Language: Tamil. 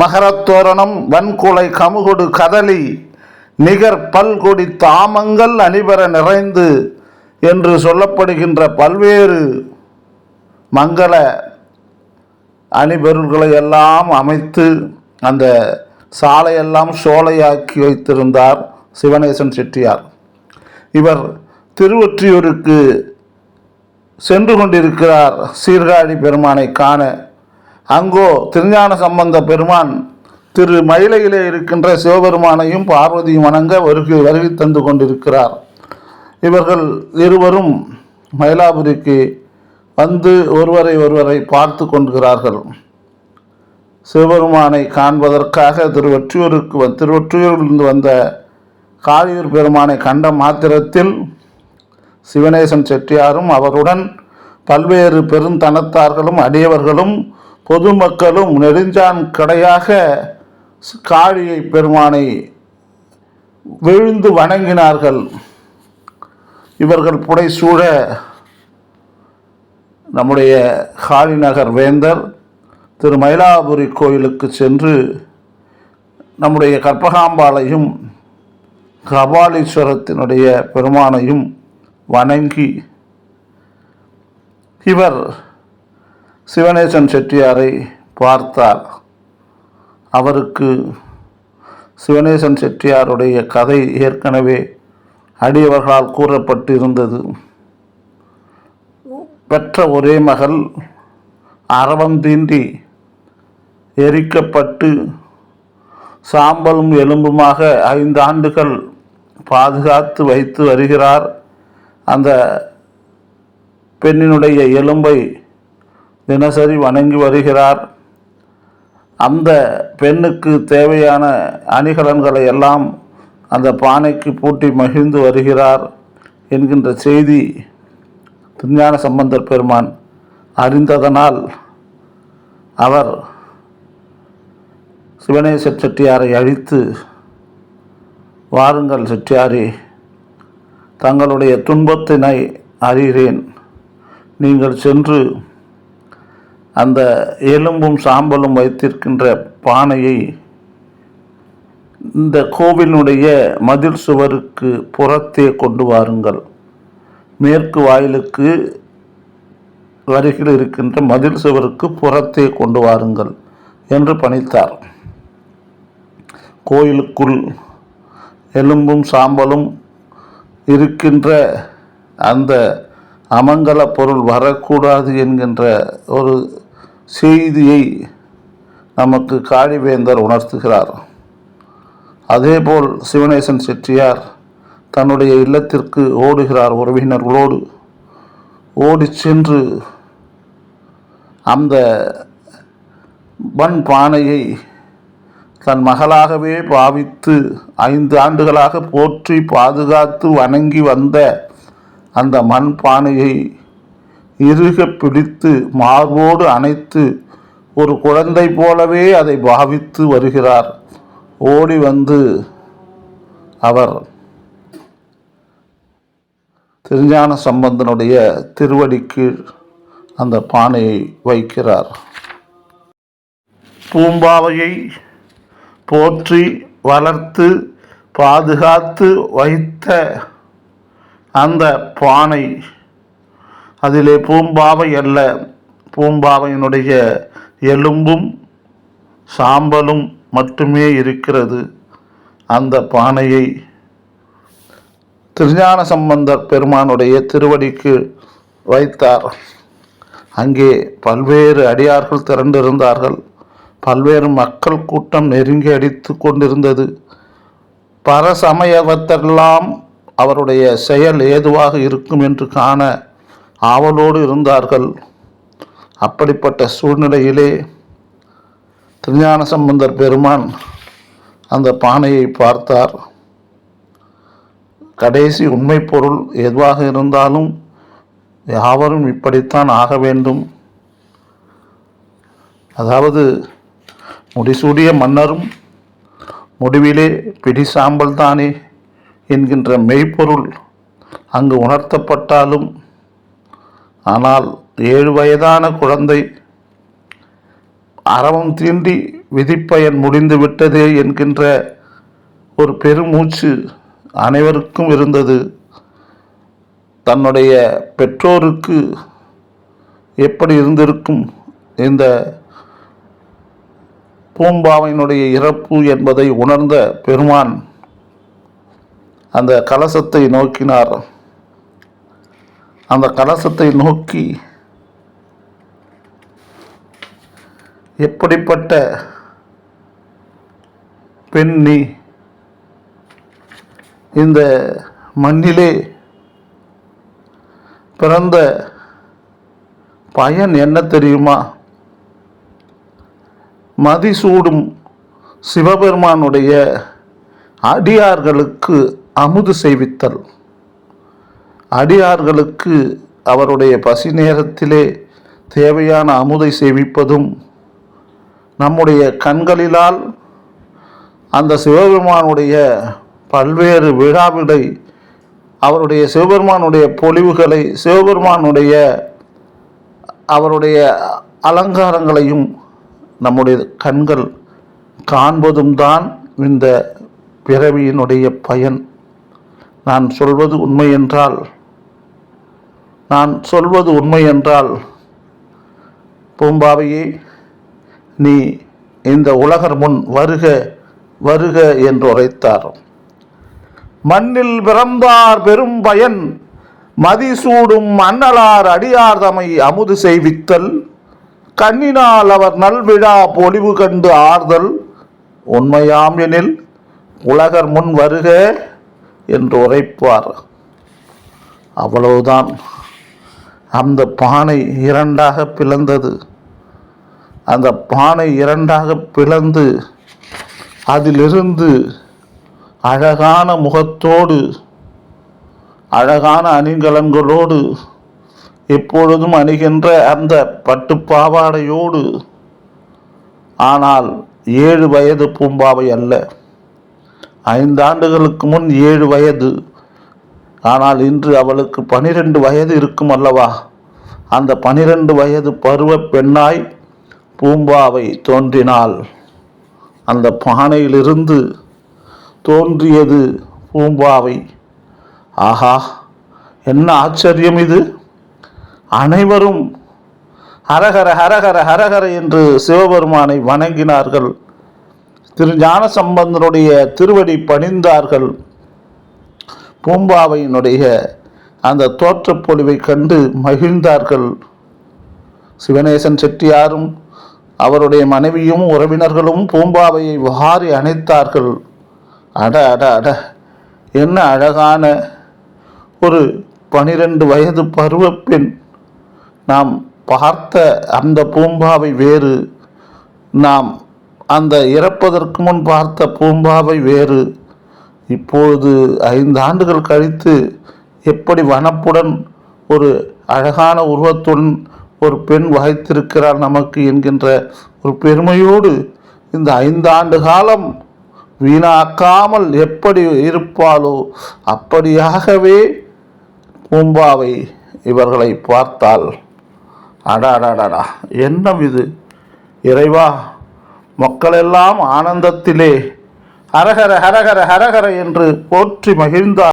மகரத்தோரணம் வன்குலை கமுகொடு கதலி நிகர் பல்கொடி தாமங்கள் அணிபெற நிறைந்து என்று சொல்லப்படுகின்ற பல்வேறு மங்கள அணிபொருள்களை எல்லாம் அமைத்து அந்த சாலையெல்லாம் சோலையாக்கி வைத்திருந்தார் சிவனேசன் செட்டியார். இவர் திருவொற்றியூருக்கு சென்று கொண்டிருக்கிறார் சீர்காழி பெருமானை காண. அங்கோ திருஞான சம்பந்த பெருமான் திரு மயிலையிலே இருக்கின்ற சிவபெருமானையும் பார்வதியும் வணங்க வருகை வருகை தந்து கொண்டிருக்கிறார். இவர்கள் இருவரும் மயிலாபுரிக்கு வந்து ஒருவரை ஒருவரை பார்த்து கொள்கிறார்கள். சிவபெருமானை காண்பதற்காக திருவொற்றியூருக்கு வ- திருவொற்றியூரிலிருந்து வந்த காளியூர் பெருமானை கண்ட மாத்திரத்தில் சிவனேசன் செட்டியாரும் அவருடன் பல்வேறு பெருந்தனத்தார்களும் அடியவர்களும் பொதுமக்களும் நெடுஞ்சான் கடையாக காளியை பெருமானை விழுந்து வணங்கினார்கள். இவர்கள் புடைசூழ நம்முடைய காளிநகர் வேந்தர் திரு மயிலாபுரி கோயிலுக்கு சென்று நம்முடைய கற்பகாம்பாளையும் கபாலீஸ்வரத்தினுடைய பெருமானையும் வணங்கி இவர் சிவனேசன் செட்டியாரை பார்த்தார். அவருக்கு சிவனேசன் செட்டியாருடைய கதை ஏற்கனவே அடியவர்களால் கூறப்பட்டிருந்தது. பெற்ற ஒரே மகள் அறவம் தீண்டி எரிக்கப்பட்டு சாம்பலும் எலும்புமாக ஐந்து ஆண்டுகள் பாதுகாத்து வைத்து வருகிறார். அந்த பெண்ணினுடைய எலும்பை தினசரி வணங்கி வருகிறார். அந்த பெண்ணுக்கு தேவையான அணிகலன்களை எல்லாம் அந்த பானைக்கு பூட்டி மகிழ்ந்து வருகிறார் என்கின்ற செய்தி திருஞான சம்பந்தர் பெருமான் அறிந்ததனால் அவர் சிவனேச செட்டியாரை அழித்து வாருங்கள் செட்டியாரே தங்களுடைய துன்பத்தினை அறிகிறேன். நீங்கள் சென்று அந்த எலும்பும் சாம்பலும் வைத்திருக்கின்ற பானையை இந்த கோவிலினுடைய மதில் சுவருக்கு புறத்தே கொண்டு வாருங்கள். மேற்கு வாயிலுக்கு அருகில் இருக்கின்ற மதில் சுவருக்கு புறத்தே கொண்டு வாருங்கள் என்று பணித்தார். கோயிலுக்குள் எலும்பும் சாம்பலும் இருக்கின்ற அந்த அமங்கல பொருள் வரக்கூடாது என்கின்ற ஒரு செய்தியை நமக்கு காளிவேந்தர் உணர்த்துகிறார். அதேபோல் சிவனேசன் செட்டியார் தன்னுடைய இல்லத்திற்கு ஓடுகிறார் உறவினர்களோடு. ஓடிச் சென்று அந்த மண் பானையை தன் மகளாகவே பாவித்து ஐந்து ஆண்டுகளாக போற்றி பாதுகாத்து வணங்கி வந்த அந்த மண் பானையை இறுக பிடித்து மார்போடு அணைத்து ஒரு குழந்தை போலவே அதை பாவித்து வருகிறார். ஓடி வந்து அவர் திருஞான சம்பந்தனுடைய திருவடிக்கு அந்த பானையை வைக்கிறார். பூம்பாவையை போற்றி வளர்த்து பாதுகாத்து வைத்த அந்த பானை அதிலே பூம்பாவை அல்ல. பூம்பாவையினுடைய எலும்பும் சாம்பலும் மட்டுமே இருக்கிறது. அந்த பானையை திருஞான சம்பந்தர் பெருமானுடைய திருவடிக்கு வைத்தார். அங்கே பல்வேறு அடியார்கள் திரண்டிருந்தார்கள். பல்வேறு மக்கள் கூட்டம் நெருங்கி அடித்து கொண்டிருந்தது. பரசமயவத்தெல்லாம் அவருடைய செயல் ஏதுவாக இருக்கும் என்று காண ஆவலோடு இருந்தார்கள். அப்படிப்பட்ட சூழ்நிலையிலே திருஞான சம்பந்தர் பெருமான் அந்த பானையை பார்த்தார். கடைசி உண்மை பொருள் எதுவாக இருந்தாலும் யாவரும் இப்படித்தான் ஆக வேண்டும். அதாவது முடிசூடிய மன்னரும் முடிவிலே பிடி சாம்பல் தானே என்கின்ற மெய்ப்பொருள் அங்கு உணர்த்தப்பட்டாலும் ஆனால் ஏழு வயதான குழந்தை அறவம் தீண்டி விதிப்பயன் முடிந்து விட்டதே என்கின்ற ஒரு பெருமூச்சு அனைவருக்கும் இருந்தது. தன்னுடைய பெற்றோருக்கு எப்படி இருந்திருக்கும் இந்த பூம்பாவினுடைய இறப்பு என்பதை உணர்ந்த பெருமான் அந்த கலசத்தை நோக்கினார். அந்த கலசத்தை நோக்கி எப்படிப்பட்ட பெண் நீ இந்த மண்ணிலே பிறந்த பயன் என்ன தெரியுமா? மதிசூடும் சிவபெருமானுடைய அடியார்களுக்கு அமுது செய்வித்தல். அடியார்களுக்கு அவருடைய பசி நேரத்திலே தேவையான அமுதை சேவிப்பதும் நம்முடைய கண்களிலால் அந்த சிவபெருமானுடைய பல்வேறு விழாவிடை அவருடைய சிவபெருமானுடைய பொலிவுகளை சிவபெருமானுடைய அவருடைய அலங்காரங்களையும் நம்முடைய கண்கள் காண்பதும் தான் இந்த பிறவியினுடைய பயன். நான் சொல்வது உண்மை என்றால் நான் சொல்வது உண்மை என்றால் பூம்பாவையே நீ இந்த உலகர் முன் வருக வருக என்று உரைத்தார். மண்ணில் பிறந்தார் பெரும் பயன் மதிசூடும் மன்னலார் அடியார் தமை அமுது செய்வித்தல் கண்ணினால் அவர் நல்விழா பொலிவு கண்டு ஆறுதல் உண்மையாம் எனில் உலகர் முன் வருக என்று உரைப்பார். அவ்வளவுதான். அந்த பானை இரண்டாக பிளந்தது. அந்த பானை இரண்டாக பிளந்து அதிலிருந்து அழகான முகத்தோடு அழகான அணிகலன்களோடு எப்பொழுதும் அணிகின்ற அந்த பட்டுப்பாவாடையோடு ஆனால் ஏழு வயது பூம்பாவை அல்ல. ஐந்தாண்டுகளுக்கு முன் ஏழு வயது. ஆனால் இன்று அவளுக்கு பனிரெண்டு வயது இருக்கும் அல்லவா? அந்த பனிரெண்டு வயது பருவ பெண்ணாய் பூம்பாவை தோன்றினாள். அந்த பானையிலிருந்து தோன்றியது பூம்பாவை. ஆஹா என்ன ஆச்சரியம் இது? அனைவரும் ஹரஹர ஹரஹர ஹரஹர என்று சிவபெருமானை வணங்கினார்கள். திரு ஞான சம்பந்தனுடைய திருவடி பணிந்தார்கள். பூம்பாவையினுடைய அந்த தோற்றப்பொழிவை கண்டு மகிழ்ந்தார்கள். சிவநேசன் செட்டியாரும் அவருடைய மனைவியும் உறவினர்களும் பூம்பாவையை வாரி அணைத்தார்கள். அட அட அட என்ன அழகான ஒரு பனிரெண்டு வயது பருவப்பெண். நாம் பார்த்த அந்த பூம்பாவை வேறு நாம் அந்த இறப்பதற்கு முன் பார்த்த பூம்பாவை வேறு. இப்பொழுது ஐந்து ஆண்டுகள் கழித்து எப்படி வனப்புடன் ஒரு அழகான உருவத்துடன் ஒரு பெண் வகைத்திருக்கிறாள் நமக்கு என்கின்ற ஒரு பெருமையோடு இந்த ஐந்து ஆண்டு காலம் வீணாக்காமல் எப்படி இருப்பாளோ அப்படியாகவே பூம்பாவை இவர்களை பார்த்தால் அடாடாடாடா என்ன இது இறைவா மக்களெல்லாம் ஆனந்தத்திலே ஹரஹர ஹரஹர ஹரஹர என்று போற்றி மகிழ்ந்தார்.